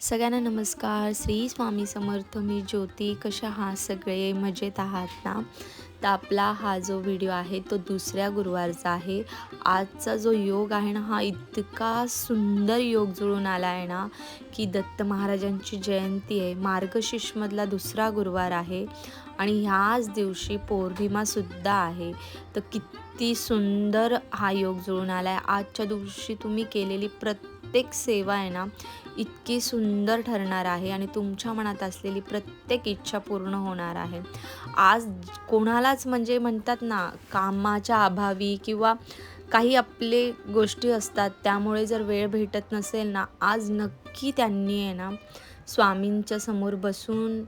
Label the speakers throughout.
Speaker 1: सगळ्यांना नमस्कार. श्री स्वामी समर्थ मी ज्योती. कशा आहात सगळे? मजेत आहात ना? तर आपला हा जो व्हिडिओ आहे तो दुसऱ्या गुरुवारचा आहे. आजचा जो योग आहे ना हा इतका सुंदर योग जुळून आला आहे ना की दत्त महाराजांची जयंती आहे. मार्गशीर्षमधला दुसरा गुरुवार आहे आणि ह्याच दिवशी पौर्णिमासुद्धा आहे. तर किती सुंदर हा योग जुळून आला आहे आजच्या दिवशी तुम्ही केलेली प्रत्येक प्रत्येक सेवा आहे ना इतकी सुंदर ठरणार आहे आणि तुमच्या मनात असलेली प्रत्येक इच्छा पूर्ण होणार आहे. आज कोणालाच म्हणजे म्हणतात ना कामाच्या अभावी किंवा काही आपले गोष्टी असतात त्यामुळे जर वेळ भेटत नसेल ना आज नक्की त्यांनी आहे ना स्वामींच्या समोर बसून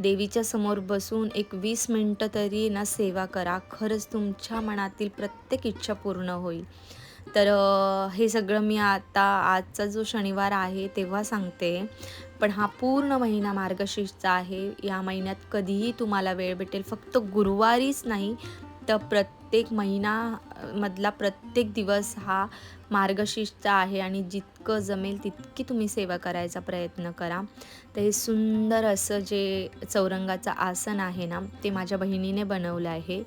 Speaker 1: देवीच्या समोर बसून एक वीस मिनटं तरी ना सेवा करा. खरंच तुमच्या मनातील प्रत्येक इच्छा पूर्ण होईल. तर हे सगळं मी आता आजचा जो शनिवार आहे तेव्हा सांगते. पण हा पूर्ण महिना मार्गशीर्षचा आहे. या महिन्यात कधीही तुम्हाला वेळ भेटेल. फक्त गुरुवारीच नाही तर प्रत्येक महिना मधला प्रत्येक दिवस हा मार्गशीर्षचा आहे आणि जितकं जमेल तितकी तुम्ही सेवा करायचा प्रयत्न करा. तर हे सुंदर असं जे चौरंगाचं आसन आहे ना ते माझ्या बहिणीने बनवलं आहे.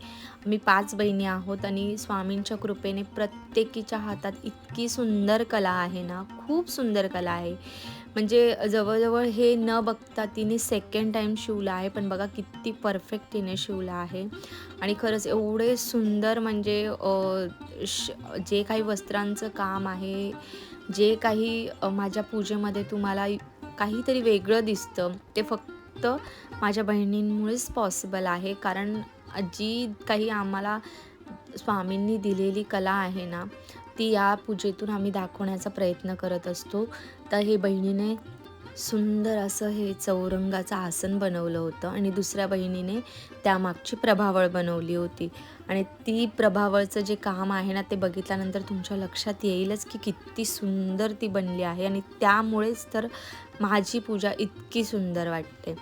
Speaker 1: मी पाच बहिणी आहोत आणि स्वामींच्या कृपेने प्रत्येकीच्या हातात इतकी सुंदर कला आहे ना खूप सुंदर कला आहे. म्हणजे जवळजवळ हे न बघता तिने सेकंड टाईम शिवलं आहे. पण बघा किती परफेक्ट तिने शिवलं आहे. आणि खरंच एवढे सुंदर म्हणजे श जे काही वस्त्रांचं काम आहे जे काही माझ्या पूजेमध्ये तुम्हाला काहीतरी वेगळं दिसतं ते फक्त माझ्या बहिणींमुळेच पॉसिबल आहे. कारण जी काही आम्हाला स्वामींनी दिलेली कला आहे ना ती या पूजेतून आम्ही दाखवण्याचा प्रयत्न करत असतो. तर हे बहिणीने सुंदर असं हे चौरंगाचं आसन बनवलं होतं आणि दुसऱ्या बहिणीने त्यामागची प्रभावळ बनवली होती. आणि ती प्रभावळचं जे काम आहे ना ते बघितल्यानंतर तुमच्या लक्षात येईलच की किती सुंदर ती बनली आहे आणि त्यामुळेच तर माझी पूजा इतकी सुंदर वाटते.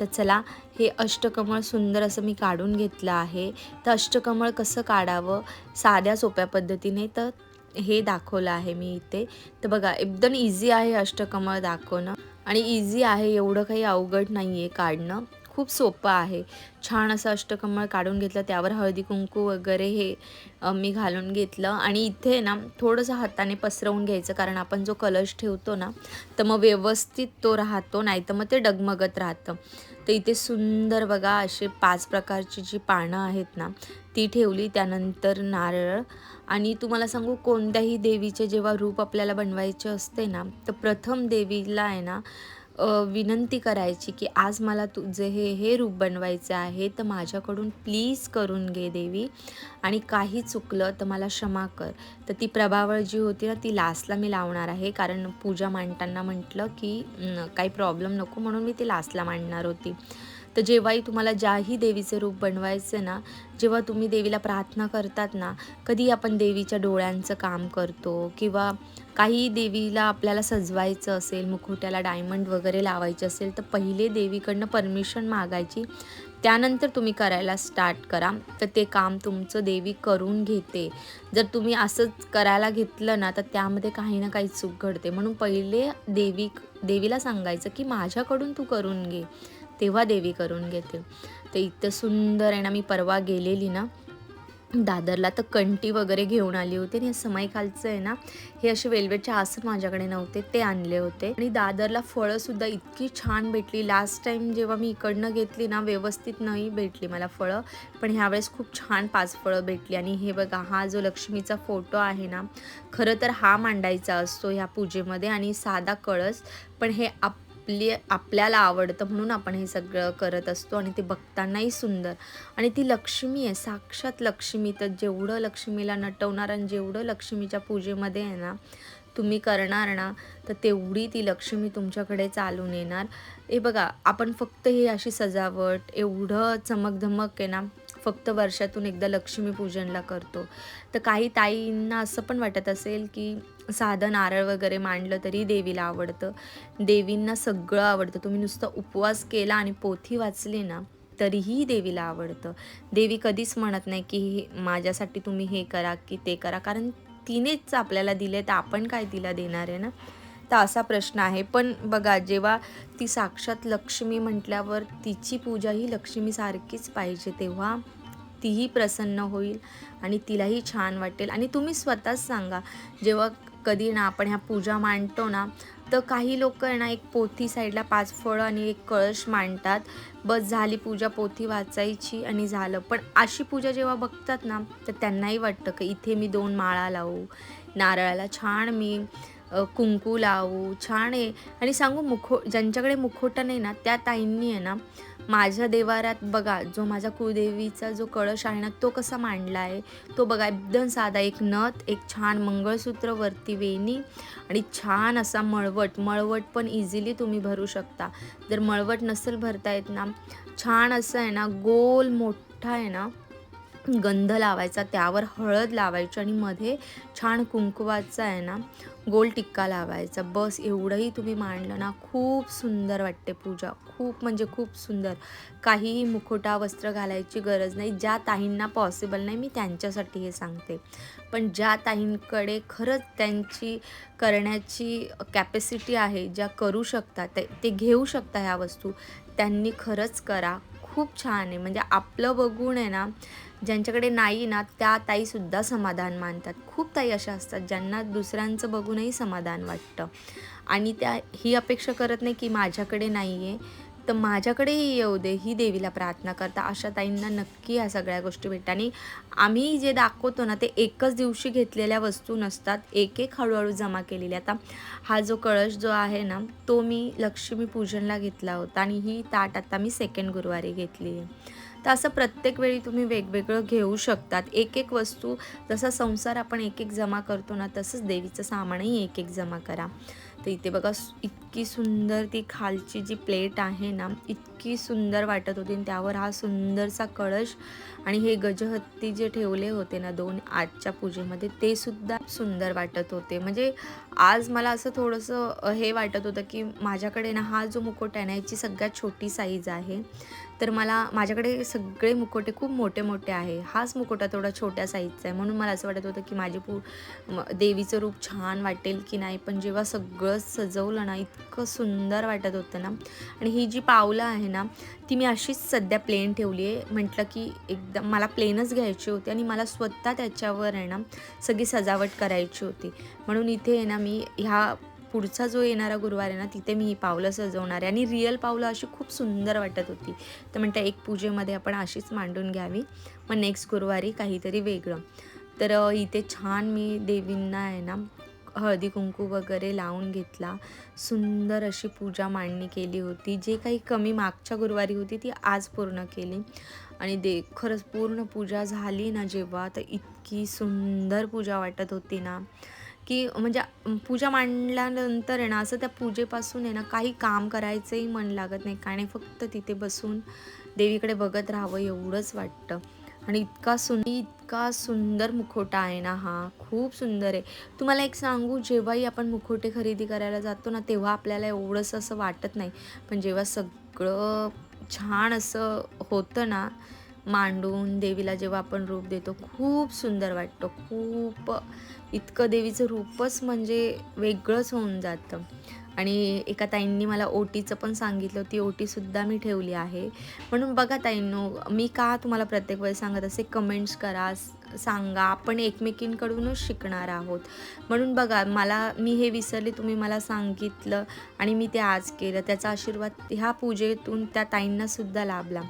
Speaker 1: तर चला हे अष्टकमळ सुंदर असं मी काढून घेतलं आहे. तर अष्टकमळ कसं काढावं? साध्या सोप्या पद्धतीने तर हे दाखवलं आहे मी इथे. तर बघा एकदम इझी आहे अष्टकमळ दाखवणं. आणि इझी आहे एवढं काही अवघड नाही आहे काढणं. खूप सोपं आहे. छान असं अष्टकमळ काढून घेतलं त्यावर हळदी कुंकू वगैरे हे मी घालून घेतलं. आणि इथे ना थोडंसं हाताने पसरवून घ्यायचं कारण आपण जो कलश ठेवतो ना तर मग व्यवस्थित तो राहतो नाही तर मग ते डगमगत राहतं. तर इथे सुंदर बघा असे पाच प्रकारची जी पानं आहेत ना ती ठेवली त्यानंतर नारळ. आणि तुम्हाला सांगू कोणत्याही देवीचे जेव्हा रूप आपल्याला बनवायचे असते ना तर प्रथम देवीला आहे ना विनंती करायची की आज मला तुझे हे हे रूप बनवायचे आहे तर माझ्याकडून प्लीज करून घे देवी. आणि काही चुकलं तर मला क्षमा कर. तर ती प्रभावळ जी होती ना ती लास्टला मी लावणार आहे. कारण पूजा मांडताना म्हटलं की काही प्रॉब्लेम नको म्हणून मी ती लास्टला मांडणार होती. तर जेव्हाही तुम्हाला ज्याही देवीचे रूप बनवायचं ना जेव्हा तुम्ही देवीला प्रार्थना करतात ना कधी आपण देवीच्या डोळ्यांचं काम करतो किंवा काही देवीला आपल्याला सजवायचं असेल मुखवट्याला डायमंड वगैरे लावायचे असेल तर पहिले देवीकडनं परमिशन मागायची. त्यानंतर तुम्ही करायला स्टार्ट करा. तर ते काम तुमचं देवी करून घेते. जर तुम्ही असंच करायला घेतलं ना तर त्यामध्ये काही ना काही चूक घडते. म्हणून पहिले देवी देवीला सांगायचं की माझ्याकडून तू करून घे. तेव्हा देवी करून घेते. तर इतकं सुंदर आहे ना मी परवा गेलेली ना दादरला तर कंटी वगैरे घेऊन आली होती आणि समय खालचं आहे ना हे असे वेल्वेटचे आसन माझ्याकडे नव्हते ते आणले होते. आणि दादरला फळंसुद्धा इतकी छान भेटली. लास्ट टाईम जेव्हा मी इकडनं घेतली ना व्यवस्थित नाही भेटली मला फळं पण ह्यावेळेस खूप छान पाच फळं भेटली. आणि हे बघा हा जो लक्ष्मीचा फोटो आहे ना खरं तर हा मांडायचा असतो ह्या पूजेमध्ये आणि साधा कळस पण हे आप आपली आपल्याला आवडतं म्हणून आपण हे सगळं करत असतो आणि ते बघतानाही सुंदर. आणि ती लक्ष्मी आहे साक्षात लक्ष्मी. तर जेवढं लक्ष्मीला नटवणार आणि जेवढं लक्ष्मीच्या पूजेमध्ये आहे ना तुम्ही करणार ना तर तेवढी ती लक्ष्मी तुमच्याकडे चालून येणार. हे बघा आपण फक्त हे अशी सजावट एवढं चमकधमक आहे ना फक्त वर्षातून एकदा लक्ष्मीपूजनला करतो. तर काही ताईंना असं पण वाटत असेल की साधं नारळ वगैरे मांडलं तरी देवीला आवडतं. देवींना सगळं आवडतं. तुम्ही नुसतं उपवास केला आणि पोथी वाचली ना तरीही देवीला आवडतं. देवी कधीच म्हणत नाही की हे- माझ्यासाठी तुम्ही हे करा की ते करा. कारण तिनेच आपल्याला दिले तर आपण काय तिला देणार आहे ना? तर असा प्रश्न आहे. पण बघा जेव्हा ती साक्षात लक्ष्मी म्हटल्यावर तिची पूजा ही लक्ष्मीसारखीच पाहिजे तेव्हा तीही प्रसन्न होईल आणि तिलाही छान वाटेल. आणि तुम्ही स्वतःच सांगा जेव्हा कधी ना आपण ह्या पूजा मांडतो ना तर काही लोक आहे ना एक पोथी साईडला पाच फळं आणि एक कळश मांडतात. बस झाली पूजा पोथी वाचायची आणि झालं. पण अशी पूजा जेव्हा बघतात ना तर त्यांनाही वाटतं की इथे मी दोन माळा लावू नारळाला छान मी कुंकू लावू छान आहे. आणि सांगू मुखो ज्यांच्याकडे मुखोटा नाही ना त्या ताईंनी आहे ना माझ्या देवारात बघा जो माझ्या कुळदेवीचा जो कळश आहे ना तो कसा मांडला आहे. तो बघा एकदम साधा एक नथ एक छान मंगळसूत्र वरती वेणी आणि छान असा मळवट. मळवट पण इझिली तुम्ही भरू शकता. जर मळवट नसेल भरता येत ना छान असं आहे ना गोल मोठा आहे ना गंध लावायचा त्यावर हळद लावायची आणि मध्ये छान कुंकवाचा आहे ना गोल टिक्का लावायचा. बस एवढंही तुम्ही मांडलं ना खूप सुंदर वाटते पूजा. खूप म्हणजे खूप सुंदर. काहीही मुखोटा वस्त्र घालायची गरज नाही. ज्या ताईंना पॉसिबल नाही मी त्यांच्यासाठी हे सांगते. पण ज्या ताईंकडे खरंच त्यांची करण्याची कॅपॅसिटी आहे ज्या करू शकतात ते ते घेऊ शकता ह्या वस्तू त्यांनी खरंच करा. खूप छान आहे. म्हणजे आपलं बघून आहे ना ज्यांच्याकडे नाही ना त्या ताईसुद्धा समाधान मानतात. खूप ताई अशा असतात ज्यांना दुसऱ्यांचं बघूनही समाधान वाटतं. आणि त्या ही अपेक्षा करत नाही की माझ्याकडे नाही आहे तर माझ्याकडेही येऊ दे ही देवीला प्रार्थना करता. अशा ताईंना नक्की या सगळ्या गोष्टी भेटतात. आणि आम्ही जे दाखवतो ना ते एकच दिवशी घेतलेल्या वस्तू नसतात. एक एक हळूहळू जमा केलेली आता हा जो कळश जो आहे ना तो मी लक्ष्मी पूजनला घेतला होता. आणि ही ताट आता मी सेकंड गुरुवारी घेतली आहे. तर असं प्रत्येक वेळी तुम्ही वेगवेगळं घेऊ शकतात. एक एक वस्तू जसा संसार आपण एक एक जमा करतो ना तसंच देवीचं सामानही एक एक जमा करा. तर इथे बघा इतकी सुंदर ती खालची जी प्लेट आहे ना इतकी सुंदर वाटत होती आणि त्यावर हा सुंदरसा कळश आणि हे गजहत्ती जे ठेवले होते ना दोन आजच्या पूजेमध्ये ते सुद्धा सुंदर वाटत होते. म्हणजे आज मला असं थोडंसं हे वाटत होतं की माझ्याकडे ना हा जो मुकुट आहे ना याची सगळ्यात छोटी साईज आहे. तर मला माझ्याकडे सगळे मुकोटे खूप मोठे मोठे आहे. हाच मुकोटा थोडा छोट्या साईजचा आहे. म्हणून मला असं वाटत होतं की माझी पू देवीचं रूप छान वाटेल की नाही. पण जेव्हा सगळं सजवलं ना इतकं सुंदर वाटत होतं ना. आणि ही जी पावलं आहे ना ती मी अशीच सध्या प्लेन ठेवली आहे. म्हटलं की एकदम मला प्लेनच घ्यायची होती आणि मला स्वतः त्याच्यावर आहे ना सगळी सजावट करायची होती. म्हणून इथे आहे ना मी ह्या पुढचा जो येणारा गुरुवार आहे ना तिथे मी ही पावलं सजवणार आहे. आणि रिअल पावलं अशी खूप सुंदर वाटत होती. तर म्हणतं एक पूजेमध्ये आपण अशीच मांडून घ्यावी. मग नेक्स्ट गुरुवारी काहीतरी वेगळं. तर इथे छान मी देवींना आहे ना हळदी कुंकू वगैरे लावून घेतला. सुंदर अशी पूजा मांडणी केली होती. जे काही कमी मागच्या गुरुवारी होती ती आज पूर्ण केली. आणि दे खरंच पूर्ण पूजा झाली ना जेव्हा तर इतकी सुंदर पूजा वाटत होती ना. की म्हणजे पूजा मांडल्यानंतर आहे ना असं त्या पूजेपासून आहे ना काही काम करायचंही मन लागत नाही. कारण नाही फक्त तिथे बसून देवीकडे बघत राहावं एवढंच वाटतं. आणि इतका सुंदर इतका सुंदर मुखवटा आहे ना हा. खूप सुंदर आहे. तुम्हाला एक सांगू जेव्हाही आपण मुखवटे खरेदी करायला जातो ना तेव्हा आपल्याला एवढंसं असं वाटत नाही. पण जेव्हा सगळं छान असं होतं ना मांडून देवीला जेव्हा आपण रूप देतो खूप सुंदर वाटतं. खूप इतकं देवीचं रूपच म्हणजे वेगळंच होऊन जातं. आणि एका ताईंनी मला ओटीचं पण सांगितलं ती ओटीसुद्धा मी ठेवली आहे. म्हणून बघा ताईंनो मी का तुम्हाला प्रत्येक वेळेस सांगत असे कमेंट्स करा सांगा. आपण एकमेकींकडूनच शिकणार आहोत. म्हणून बघा मला मी हे विसरले तुम्ही मला सांगितलं आणि मी ते आज केलं. त्याचा आशीर्वाद ह्या पूजेतून त्या ताईंनासुद्धा लाभला.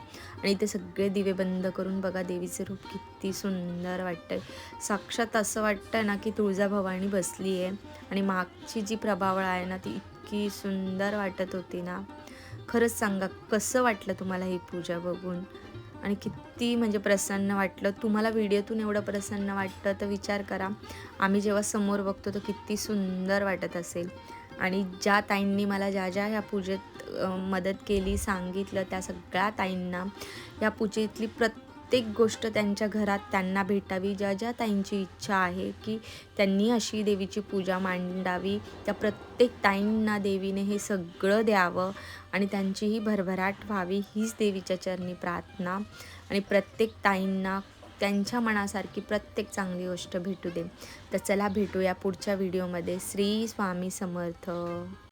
Speaker 1: आणि ते सगळे दिवे बंद करून बघा देवीचे रूप किती सुंदर वाटतं साक्षात असं वाटतं ना की तुळजाभवानी बसली आहे आणि मागची जी प्रभावळ आहे ना ती इतकी सुंदर वाटत होती ना. खरंच सांगा कसं वाटलं तुम्हाला ही पूजा बघून? आणि किती म्हणजे प्रसन्न वाटलं. तुम्हाला व्हिडिओतून एवढं प्रसन्न वाटतं तर विचार करा. आम्ही जेव्हा समोर बघतो तर किती सुंदर वाटत असेल. आणि ज्या ताईंनी मला ज्या ज्या ह्या पूजेत मदत केली सांगितलं त्या सगळ्या ताईंना या पूजेतली प्रत्येक गोष्ट त्यांच्या घरात त्यांना भेटावी. ज्या ज्या ताईंची इच्छा आहे की त्यांनी अशी देवीची पूजा मांडावी त्या प्रत्येक ताईंना देवीने हे सगळं द्यावं आणि त्यांचीही भरभराट व्हावी हीच देवीच्या चरणी प्रार्थना. आणि प्रत्येक ताईंना त्यांच्या मनासारखी प्रत्येक चांगली गोष्ट भेटू दे. तर चला भेटूया पुढच्या व्हिडिओमध्ये. श्री स्वामी समर्थ.